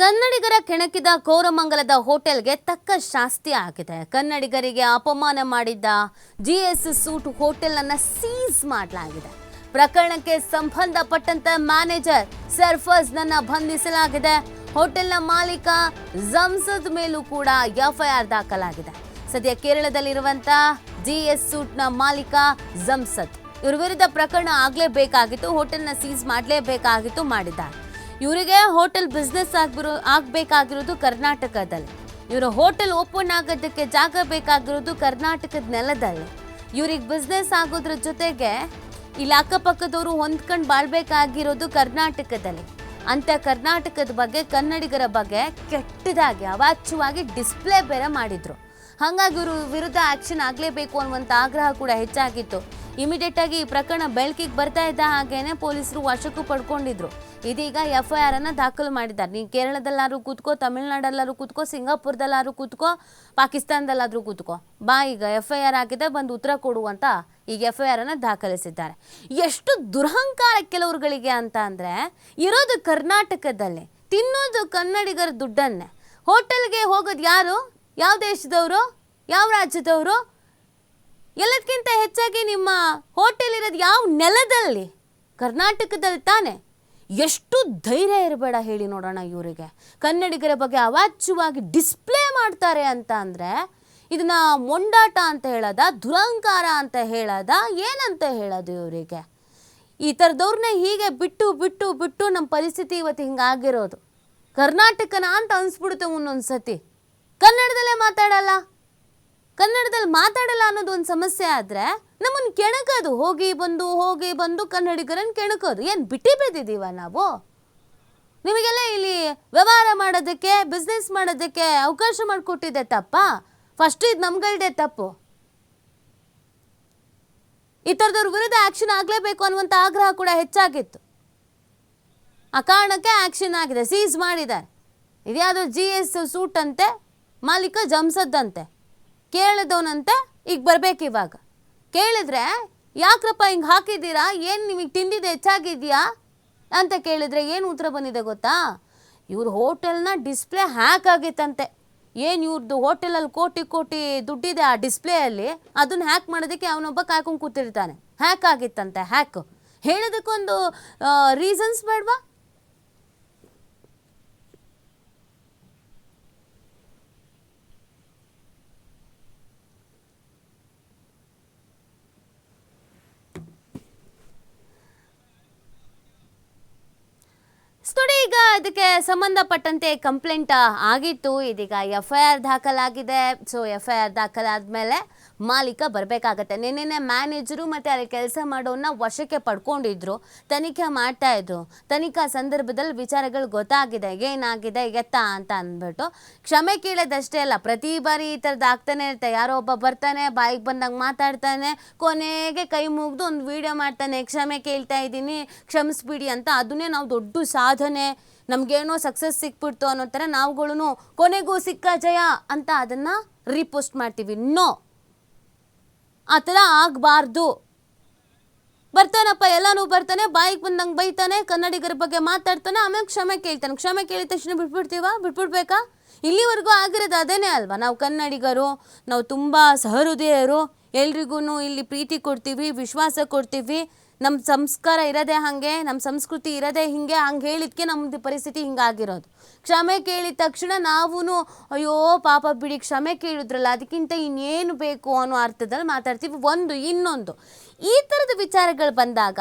ಕನ್ನಡಿಗರ ಕೆಣಕಿದ ಕೋರಮಂಗಲದ ಹೋಟೆಲ್ಗೆ ತಕ್ಕ ಶಾಸ್ತಿ ಆಗಿದೆ. ಕನ್ನಡಿಗರಿಗೆ ಅಪಮಾನ ಮಾಡಿದ್ದ ಜಿಎಸ್ ಸೂಟ್ ಹೋಟೆಲ್ ಸೀಸ್ ಮಾಡಲಾಗಿದೆ. ಪ್ರಕರಣಕ್ಕೆ ಸಂಬಂಧಪಟ್ಟಂತ ಮ್ಯಾನೇಜರ್ ಸರ್ಫರ್ಸ್ ನನ್ನ ಬಂಧಿಸಲಾಗಿದೆ. ಹೋಟೆಲ್ನ ಮಾಲೀಕ ಜಮ್ಸದ್ ಮೇಲೂ ಕೂಡ ಎಫ್ಐಆರ್ ದಾಖಲಾಗಿದೆ. ಸದ್ಯ ಕೇರಳದಲ್ಲಿರುವಂತ ಜಿಎಸ್ ಸೂಟ್ನ ಮಾಲೀಕ ಜಮ್ಸದ್ ಇವ್ರ ವಿರುದ್ಧ ಪ್ರಕರಣ ಆಗಲೇಬೇಕಾಗಿತ್ತು, ಹೋಟೆಲ್ನ ಸೀಸ್ ಮಾಡಲೇಬೇಕಾಗಿತ್ತು ಮಾಡಿದ್ದಾರೆ. ಇವರಿಗೆ ಹೋಟೆಲ್ ಬಿಸ್ನೆಸ್ ಆಗ್ಬಿರೋ ಆಗಬೇಕಾಗಿರೋದು ಕರ್ನಾಟಕದಲ್ಲಿ. ಇವರ ಹೋಟೆಲ್ ಓಪನ್ ಆಗೋದಕ್ಕೆ ಜಾಗ ಬೇಕಾಗಿರೋದು ಕರ್ನಾಟಕದ ನೆಲದಲ್ಲಿ. ಇವ್ರಿಗೆ ಬಿಸ್ನೆಸ್ ಆಗೋದ್ರ ಜೊತೆಗೆ ಇಲ್ಲಿ ಅಕ್ಕಪಕ್ಕದವರು ಹೊಂದ್ಕೊಂಡು ಬಾಳ್ಬೇಕಾಗಿರೋದು ಕರ್ನಾಟಕದಲ್ಲಿ. ಅಂತ ಕರ್ನಾಟಕದ ಬಗ್ಗೆ, ಕನ್ನಡಿಗರ ಬಗ್ಗೆ ಕೆಟ್ಟದಾಗಿ, ಅವಾಚ್ಯವಾಗಿ ಡಿಸ್ಪ್ಲೇ ಬೇರೆ ಮಾಡಿದ್ರು. ಹಾಗಾಗಿ ಇವರು ವಿರುದ್ಧ ಆಕ್ಷನ್ ಆಗಲೇಬೇಕು ಅನ್ನುವಂಥ ಆಗ್ರಹ ಕೂಡ ಹೆಚ್ಚಾಗಿತ್ತು. ಇಮಿಡಿಯೇಟ್ ಆಗಿ ಈ ಪ್ರಕರಣ ಬೆಳಕಿಗೆ ಬರ್ತಾ ಇದ್ದ ಹಾಗೇನೆ ಪೊಲೀಸರು ವಶಕ್ಕೂ ಪಡ್ಕೊಂಡಿದ್ರು. ಇದೀಗ ಎಫ್ ಐ ಆರ್ ಅನ್ನ ದಾಖಲು ಮಾಡಿದ್ದಾರೆ. ನೀವು ಕೇರಳದಲ್ಲಾದ್ರೂ ಕೂತ್ಕೋ, ತಮಿಳ್ನಾಡಲ್ಲಾದ್ರೂ ಕೂತ್ಕೋ, ಸಿಂಗಾಪುರದಲ್ಲಾದ್ರೂ ಕೂತ್ಕೋ, ಪಾಕಿಸ್ತಾನದಲ್ಲಾದ್ರೂ ಕೂತ್ಕೋ. ಬಾ, ಈಗ ಎಫ್ ಐ ಆರ್ ಆಗಿದೆ, ಬಂದು ಉತ್ತರ ಕೊಡು ಅಂತ ಈಗ ಎಫ್ ಐ ಆರ್ ಅನ್ನ ದಾಖಲಿಸಿದ್ದಾರೆ. ಎಷ್ಟು ದುರಹಂಕಾರ ಕೆಲವರುಗಳಿಗೆ ಅಂತ ಅಂದ್ರೆ, ಇರೋದು ಕರ್ನಾಟಕದಲ್ಲಿ, ತಿನ್ನೋದು ಕನ್ನಡಿಗರ ದುಡ್ಡನ್ನೇ. ಹೋಟೆಲ್ಗೆ ಹೋಗೋದು ಯಾರು? ಯಾವ ದೇಶದವರು? ಯಾವ ರಾಜ್ಯದವರು? ಎಲ್ಲದಕ್ಕಿಂತ ಹೆಚ್ಚಾಗಿ ನಿಮ್ಮ ಹೋಟೆಲ್ ಇರೋದು ಯಾವ ನೆಲದಲ್ಲಿ? ಕರ್ನಾಟಕದಲ್ಲಿ ತಾನೆ. ಎಷ್ಟು ಧೈರ್ಯ ಇರಬೇಡ ಹೇಳಿ ನೋಡೋಣ ಇವರಿಗೆ. ಕನ್ನಡಿಗರ ಬಗ್ಗೆ ಅವಾಚ್ಯವಾಗಿ ಡಿಸ್ಪ್ಲೇ ಮಾಡ್ತಾರೆ ಅಂತ ಅಂದರೆ, ಇದನ್ನ ಮೊಂಡಾಟ ಅಂತ ಹೇಳೋದ, ದುರಂಕಾರ ಅಂತ ಹೇಳೋದ, ಏನಂತ ಹೇಳೋದು ಇವರಿಗೆ? ಈ ಥರದವ್ರನ್ನ ಹೀಗೆ ಬಿಟ್ಟು ಬಿಟ್ಟು ಬಿಟ್ಟು ನಮ್ಮ ಪರಿಸ್ಥಿತಿ ಇವತ್ತು ಹಿಂಗಾಗಿರೋದು. ಕರ್ನಾಟಕನ ಅಂತ ಅನಿಸ್ಬಿಡುತ್ತೆ ಒಂದೊಂದು ಸತಿ ಕನ್ನಡದಲ್ಲೇ ಮಾತಾಡಲ್ಲ. ಕನ್ನಡದಲ್ಲಿ ಮಾತಾಡಲ್ಲ ಅನ್ನೋದು ಒಂದು ಸಮಸ್ಯೆ ಆದರೆ ನಮ್ಮನ್ನು ಕೆಣಕೋದು. ಹೋಗಿ ಬಂದು ಹೋಗಿ ಬಂದು ಕನ್ನಡಿಗರನ್ನು ಕೆಣಕೋದು. ಏನು ಬಿಟ್ಟಿ ಬಿದ್ದಿದ್ದೀವ ನಾವು? ನಿಮಗೆಲ್ಲ ಇಲ್ಲಿ ವ್ಯವಹಾರ ಮಾಡೋದಕ್ಕೆ ಬಿಸ್ನೆಸ್ ಮಾಡೋದಕ್ಕೆ ಅವಕಾಶ ಮಾಡಿಕೊಟ್ಟಿದ್ದೆ ತಪ್ಪ? ಫಸ್ಟ್ ಇದು ನಮ್ಗಳಿದೆ ತಪ್ಪು. ಈ ಥರದವ್ರ ವಿರುದ್ಧ ಆ್ಯಕ್ಷನ್ ಆಗಲೇಬೇಕು ಅನ್ನುವಂಥ ಆಗ್ರಹ ಕೂಡ ಹೆಚ್ಚಾಗಿತ್ತು. ಆ ಕಾರಣಕ್ಕೆ ಆ್ಯಕ್ಷನ್ ಆಗಿದೆ. ಸೀಸ್ ಮಾಡಿದ್ದಾರೆ. ಇದ್ಯಾವುದು ಜಿ ಎಸ್ ಸೂಟ್ ಅಂತೆ, ಮಾಲೀಕ ಜಮ್ಸದ್ದಂತೆ. ಕೇಳಿದವನಂತೆ ಈಗ ಬರ್ಬೇಕು ಇವಾಗ. ಕೇಳಿದ್ರೆ, ಯಾಕ್ರಪ್ಪ ಹಿಂಗೆ ಹಾಕಿದ್ದೀರಾ? ಏನು ನಿಮಗೆ ತಿಂದಿದ್ದು ಹೆಚ್ಚಾಗಿದೆಯಾ? ಅಂತ ಕೇಳಿದ್ರೆ, ಏನು ಉತ್ತರ ಬಂದಿದೆ ಗೊತ್ತಾ? ಇವ್ರ ಹೋಟೆಲ್ನ ಡಿಸ್ಪ್ಲೇ ಹ್ಯಾಕ್ ಆಗಿತ್ತಂತೆ. ಏನು ಇವ್ರದ್ದು ಹೋಟೆಲಲ್ಲಿ ಕೋಟಿ ಕೋಟಿ ದುಡ್ಡಿದೆ ಆ ಡಿಸ್ಪ್ಲೇಯಲ್ಲಿ? ಅದನ್ನ ಹ್ಯಾಕ್ ಮಾಡೋದಕ್ಕೆ ಅವನೊಬ್ಬ ಕಾಯ್ಕೊಂಡು ಕೂತಿರ್ತಾನೆ. ಹ್ಯಾಕ್ ಆಗಿತ್ತಂತೆ, ಹ್ಯಾಕ್. ಹೇಳೋದಕ್ಕೊಂದು ರೀಸನ್ಸ್ ಬೇಡವಾ? ನೋಡಿ ಈಗ ಇದಕ್ಕೆ ಸಂಬಂಧಪಟ್ಟಂತೆ ಕಂಪ್ಲೇಂಟ್ ಆಗಿತ್ತು. ಇದೀಗ ಎಫ್ ಐ ಆರ್ ದಾಖಲಾಗಿದೆ. ಸೊ ಎಫ್ ಐ ಆರ್ ದಾಖಲಾದ್ಮೇಲೆ ಮಾಲೀಕ ಬರಬೇಕಾಗತ್ತೆ. ನಿನ್ನೆ ಮ್ಯಾನೇಜರು ಮತ್ತು ಅಲ್ಲಿ ಕೆಲಸ ಮಾಡೋನ್ನ ವಶಕ್ಕೆ ಪಡ್ಕೊಂಡಿದ್ರು. ತನಿಖೆ ಮಾಡ್ತಾ ಇದ್ರು. ತನಿಖಾ ಸಂದರ್ಭದಲ್ಲಿ ವಿಚಾರಗಳು ಗೊತ್ತಾಗಿದೆ. ಏನಾಗಿದೆ, ಎತ್ತ ಅಂತ ಅಂದ್ಬಿಟ್ಟು. ಕ್ಷಮೆ ಕೇಳೋದಷ್ಟೇ ಅಲ್ಲ, ಪ್ರತಿ ಬಾರಿ ಈ ಥರದ್ದು ಆಗ್ತಾನೆ ಇರುತ್ತೆ. ಯಾರೋ ಒಬ್ಬ ಬರ್ತಾನೆ, ಬಾಯಿಗೆ ಬಂದಾಗ ಮಾತಾಡ್ತಾನೆ, ಕೊನೆಗೆ ಕೈ ಮುಗಿದು ಒಂದು ವಿಡಿಯೋ ಮಾಡ್ತಾನೆ. ಕ್ಷಮೆ ಕೇಳ್ತಾ ಇದ್ದೀನಿ, ಕ್ಷಮಿಸ್ಬಿಡಿ ಅಂತ. ಅದನ್ನೇ ನಾವು ದೊಡ್ಡ ಸಾಧನೆ. ನಮಗೇನೋ ಸಕ್ಸಸ್ ಸಿಕ್ಬಿಡ್ತು ಅನ್ನೋ ಥರ ನಾವುಗಳು ಕೊನೆಗೂ ಸಿಕ್ಕ ಜಯ ಅಂತ ಅದನ್ನು ರೀಪೋಸ್ಟ್ ಮಾಡ್ತೀವಿ. ನೋ ಆ ಥರ ಆಗಬಾರ್ದು. ಬರ್ತಾನಪ್ಪ, ಎಲ್ಲನೂ ಬರ್ತಾನೆ, ಬಾಯಿಗೆ ಬಂದಂಗೆ ಬೈತಾನೆ, ಕನ್ನಡಿಗರ ಬಗ್ಗೆ ಮಾತಾಡ್ತಾನೆ, ಆಮೇಲೆ ಕ್ಷಮೆ ಕೇಳ್ತಾನೆ. ಕ್ಷಮೆ ಕೇಳಿದ ತಕ್ಷಣ ಬಿಟ್ಬಿಡ್ತೀವ? ಬಿಟ್ಬಿಡ್ಬೇಕಾ? ಇಲ್ಲಿವರೆಗೂ ಆಗಿರೋದು ಅದೇನೇ ಅಲ್ವಾ? ನಾವು ಕನ್ನಡಿಗರು, ನಾವು ತುಂಬ ಸಹೃದಯರು ಎಲ್ರಿಗೂ ಇಲ್ಲಿ ಪ್ರೀತಿ ಕೊಡ್ತೀವಿ, ವಿಶ್ವಾಸ ಕೊಡ್ತೀವಿ. ನಮ್ಮ ಸಂಸ್ಕಾರ ಇರೋದೇ ಹಾಗೆ ನಮ್ಮ ಸಂಸ್ಕೃತಿ ಇರೋದೇ ಹಿಂಗೆ, ಹಂಗೆ ಹೇಳಿದ್ಕೆ ನಮ್ಮದು ಪರಿಸ್ಥಿತಿ ಹಿಂಗಾಗಿರೋದು. ಕ್ಷಮೆ ಕೇಳಿದ ತಕ್ಷಣ ನಾವೂ ಅಯ್ಯೋ ಪಾಪ ಬಿಡಿ, ಕ್ಷಮೆ ಕೇಳಿದ್ರಲ್ಲ, ಅದಕ್ಕಿಂತ ಇನ್ನೇನು ಬೇಕು ಅನ್ನೋ ಅರ್ಥದಲ್ಲಿ ಮಾತಾಡ್ತೀವಿ. ಒಂದು, ಇನ್ನೊಂದು. ಈ ಥರದ ವಿಚಾರಗಳು ಬಂದಾಗ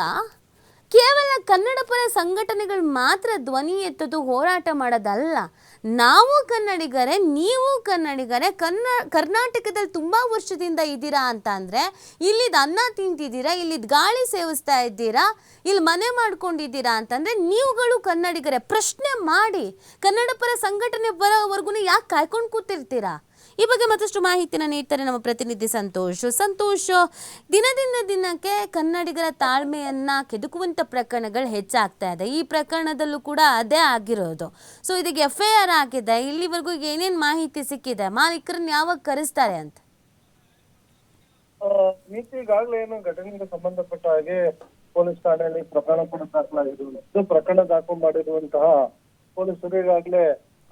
ಕೇವಲ ಕನ್ನಡ ಪರ ಸಂಘಟನೆಗಳು ಮಾತ್ರ ಧ್ವನಿ ಎತ್ತದು ಹೋರಾಟ ಮಾಡೋದಲ್ಲ. ನಾವು ಕನ್ನಡಿಗರೇ, ನೀವು ಕನ್ನಡಿಗರೇ, ಕನ್ನ, ಕರ್ನಾಟಕದಲ್ಲಿ ತುಂಬ ವರ್ಷದಿಂದ ಇದ್ದೀರಾ ಅಂತ ಅಂದರೆ ಇಲ್ಲಿದ್ದು ಅನ್ನ ತಿಂತಿದ್ದೀರಾ ಇಲ್ಲಿದ್ದು ಗಾಳಿ ಸೇವಿಸ್ತಾ ಇದ್ದೀರಾ ಇಲ್ಲಿ ಮನೆ ಮಾಡ್ಕೊಂಡಿದ್ದೀರಾ ಅಂತಂದರೆ ನೀವುಗಳು ಕನ್ನಡಿಗರೇ. ಪ್ರಶ್ನೆ ಮಾಡಿ, ಕನ್ನಡ ಪರ ಸಂಘಟನೆ ಬರೋವರೆಗೂ ಯಾಕೆ ಕಾಯ್ಕೊಂಡು ಕೂತಿರ್ತೀರಾ? ಈ ಬಗ್ಗೆ ಮತ್ತಷ್ಟು ಮಾಹಿತಿನ ನೀಡ್ತಾರೆ ನಮ್ಮ ಪ್ರತಿನಿಧಿ ಸಂತೋಷ್. ಸಂತೋಷ್, ದಿನದಿಂದ ದಿನಕ್ಕೆ ಕನ್ನಡಿಗರ ತಾಳ್ಮೆಯನ್ನ ಕೆದುಕುವಂತ ಪ್ರಕರಣಗಳು ಹೆಚ್ಚಾಗ್ತಾ ಇದೆ. ಈ ಪ್ರಕರಣದಲ್ಲೂ ಕೂಡ ಅದೇ ಆಗಿರೋದು. ಸೊ ಇದಕ್ಕೆ ಎಫ್ ಐ ಆರ್ ಆಗಿದೆ. ಇಲ್ಲಿವರೆಗೂ ಏನೇನ್ ಮಾಹಿತಿ ಸಿಕ್ಕಿದೆ? ಮಾಲೀಕರನ್ನ ಯಾವಾಗ ಕರೆಸ್ತಾರೆ ಅಂತ? ನೀತಿ ಈಗಾಗಲೇ ಏನು ಘಟನೆಗೆ ಸಂಬಂಧಪಟ್ಟ ಹಾಗೆ ಪೊಲೀಸ್ ಠಾಣೆಯಲ್ಲಿ ಪ್ರಕರಣ ಕೂಡ ದಾಖಲಾಗಿರುವುದು ಪ್ರಕರಣ ದಾಖಲು ಮಾಡಿರುವಂತಹ ಪೊಲೀಸರು ಈಗಾಗಲೇ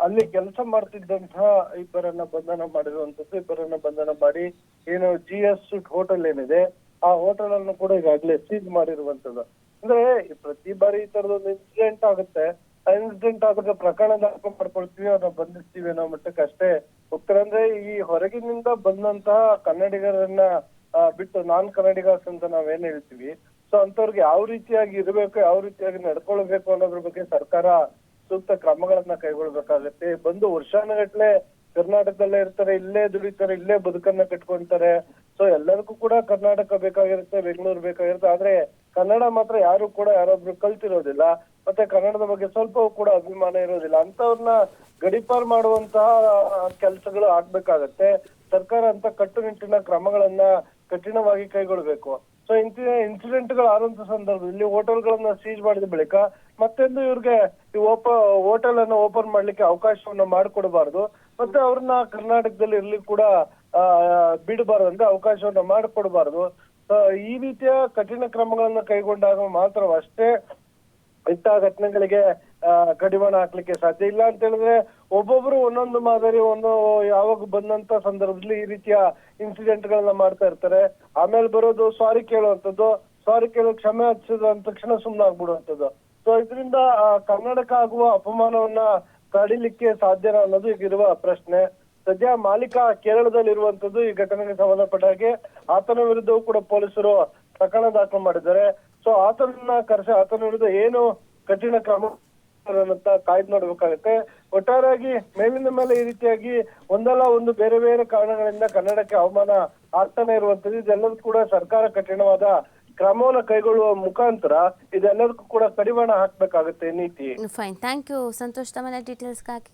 ಅಲ್ಲಿ ಕೆಲಸ ಮಾಡ್ತಿದ್ದಂತಹ ಇಬ್ಬರನ್ನ ಬಂಧನ ಮಾಡಿರುವಂತದ್ದು ಇಬ್ಬರನ್ನ ಬಂಧನ ಮಾಡಿ ಏನು ಜಿ ಎಸ್ ಹೋಟೆಲ್ ಏನಿದೆ, ಆ ಹೋಟೆಲ್ ಅನ್ನು ಕೂಡ ಈಗಾಗಲೇ ಸೀಸ್ ಮಾಡಿರುವಂತದ್ದು ಅಂದ್ರೆ ಪ್ರತಿ ಬಾರಿ ಈ ತರದೊಂದು ಇನ್ಸಿಡೆಂಟ್ ಆಗುತ್ತೆ. ಆ ಇನ್ಸಿಡೆಂಟ್ ಆದಾಗ ಪ್ರಕರಣ ದಾಖಲು ಮಾಡ್ಕೊಳ್ತೀವಿ, ಅವ್ರನ್ನ ಬಂಧಿಸ್ತೀವಿ ಅನ್ನೋ ಮಟ್ಟಕ್ಕೆ ಅಷ್ಟೇ ಹೋಗ್ತಾರೆ ಅಂದ್ರೆ ಈ ಹೊರಗಿನಿಂದ ಬಂದಂತಹ ಕನ್ನಡಿಗರನ್ನ ಬಿಟ್ಟು ನಾನ್ ಕನ್ನಡಿಗರ್ಸ್ ಅಂತ ನಾವೇನ್ ಹೇಳ್ತೀವಿ. ಸೊ ಅಂತವ್ರಿಗೆ ಯಾವ ರೀತಿಯಾಗಿ ಇರಬೇಕು, ಯಾವ ರೀತಿಯಾಗಿ ನಡ್ಕೊಳ್ಬೇಕು ಅನ್ನೋದ್ರ ಬಗ್ಗೆ ಸರ್ಕಾರ ಸೂಕ್ತ ಕ್ರಮಗಳನ್ನ ಕೈಗೊಳ್ಬೇಕಾಗತ್ತೆ. ಬಂದು ವರ್ಷಾನುಗಟ್ಲೆ ಕರ್ನಾಟಕದಲ್ಲೇ ಇರ್ತಾರೆ, ಇಲ್ಲೇ ದುಡಿತಾರೆ, ಇಲ್ಲೇ ಬದುಕನ್ನ ಕಟ್ಕೊಂತಾರೆ ಸೊ ಎಲ್ಲದಕ್ಕೂ ಕೂಡ ಕರ್ನಾಟಕ ಬೇಕಾಗಿರುತ್ತೆ, ಬೆಂಗಳೂರು ಬೇಕಾಗಿರುತ್ತೆ. ಆದ್ರೆ ಕನ್ನಡ ಮಾತ್ರ ಯಾರು ಕೂಡ ಯಾರೊಬ್ರು ಕಲ್ತಿರೋದಿಲ್ಲ. ಮತ್ತೆ ಕನ್ನಡದ ಬಗ್ಗೆ ಸ್ವಲ್ಪವೂ ಕೂಡ ಅಭಿಮಾನ ಇರೋದಿಲ್ಲ. ಅಂತವ್ರನ್ನ ಗಡಿಪಾರ್ ಮಾಡುವಂತಹ ಕೆಲಸಗಳು ಆಗ್ಬೇಕಾಗತ್ತೆ. ಸರ್ಕಾರ ಅಂತ ಕಟ್ಟುನಿಟ್ಟಿನ ಕ್ರಮಗಳನ್ನ ಕಠಿಣವಾಗಿ ಕೈಗೊಳ್ಬೇಕು. ಸೊ ಇಂಥ ಇನ್ಸಿಡೆಂಟ್ಗಳು ಆದಂತ ಸಂದರ್ಭದಲ್ಲಿ ಹೋಟೆಲ್ಗಳನ್ನ ಸೀಜ್ ಮಾಡಿದ ಬಳಿಕ ಮತ್ತೆಂದು ಇವ್ರಿಗೆ ಈ ಓಪ ಹೋಟೆಲ್ ಅನ್ನ ಓಪನ್ ಮಾಡ್ಲಿಕ್ಕೆ ಅವಕಾಶವನ್ನ ಮಾಡಿಕೊಡಬಾರ್ದು. ಮತ್ತೆ ಅವ್ರನ್ನ ಕರ್ನಾಟಕದಲ್ಲಿ ಇರ್ಲಿಕ್ಕೆ ಕೂಡ ಬಿಡಬಾರ್ದು ಅಂದ್ರೆ ಅವಕಾಶವನ್ನ ಮಾಡಿಕೊಡಬಾರ್ದು. ಈ ರೀತಿಯ ಕಠಿಣ ಕ್ರಮಗಳನ್ನ ಕೈಗೊಂಡಾಗ ಮಾತ್ರವಷ್ಟೇ ಇಂತಹ ಘಟನೆಗಳಿಗೆ ಕಡಿವಾಣ ಹಾಕ್ಲಿಕ್ಕೆ ಸಾಧ್ಯ ಇಲ್ಲ ಅಂತ ಹೇಳಿದ್ರೆ ಒಬ್ಬೊಬ್ರು ಒಂದೊಂದು ಮಾದರಿ, ಒಂದು ಯಾವಾಗ ಬಂದಂತ ಸಂದರ್ಭದಲ್ಲಿ ಈ ರೀತಿಯ ಇನ್ಸಿಡೆಂಟ್ ಗಳನ್ನ ಮಾಡ್ತಾ ಇರ್ತಾರೆ. ಆಮೇಲೆ ಬರೋದು ಸಾರಿ ಕೇಳುವಂತದ್ದು ಸಾರಿ ಕೇಳೋ ಕ್ಷಮೆ ಹಚ್ಚದ ಅಂದ ತಕ್ಷಣ ಸುಮ್ಮನಾಗ್ಬಿಡುವಂತದ್ದು ಸೊ ಇದರಿಂದ ಕನ್ನಡಕ ಆಗುವ ಅಪಮಾನವನ್ನ ತಡಿಲಿಕ್ಕೆ ಸಾಧ್ಯನಾ ಅನ್ನೋದು ಈಗಿರುವ ಪ್ರಶ್ನೆ. ಸದ್ಯ ಮಾಲೀಕ ಕೇರಳದಲ್ಲಿ ಇರುವಂತದ್ದು ಈ ಘಟನೆಗೆ ಸಂಬಂಧಪಟ್ಟ ಹಾಗೆ ಆತನ ವಿರುದ್ಧವೂ ಕೂಡ ಪೊಲೀಸರು ಪ್ರಕರಣ ದಾಖಲು ಮಾಡಿದ್ದಾರೆ. ಸೊ ಆತನನ್ನ ಕರೆಸಿ, ಆತನ ವಿರುದ್ಧ ಏನು ಕಠಿಣ ಕ್ರಮ ಕಾಯ್ದು ನೋಡ್ಬೇಕಾಗತ್ತೆ. ಒಟ್ಟಾರೆಯಾಗಿ ಮೇಲಿನ ಮೇಲೆ ಈ ರೀತಿಯಾಗಿ ಒಂದಲ್ಲ ಒಂದು ಬೇರೆ ಬೇರೆ ಕಾರಣಗಳಿಂದ ಕನ್ನಡಕ್ಕೆ ಅವಮಾನ ಆಗ್ತಾನೆ ಇರುವಂತದ್ದು ಇದೆಲ್ಲದೂ ಕೂಡ ಸರ್ಕಾರ ಕಠಿಣವಾದ ಕ್ರಮವನ್ನು ಕೈಗೊಳ್ಳುವ ಮುಖಾಂತರ ಇದೆಲ್ಲದಕ್ಕೂ ಕೂಡ ಕಡಿವಾಣ ಹಾಕ್ಬೇಕಾಗುತ್ತೆ ನೀತಿ. Fine thank you Santosh. ತಮ್ಮನ ಡೀಟೇಲ್ಸ್ಗಾಗಿ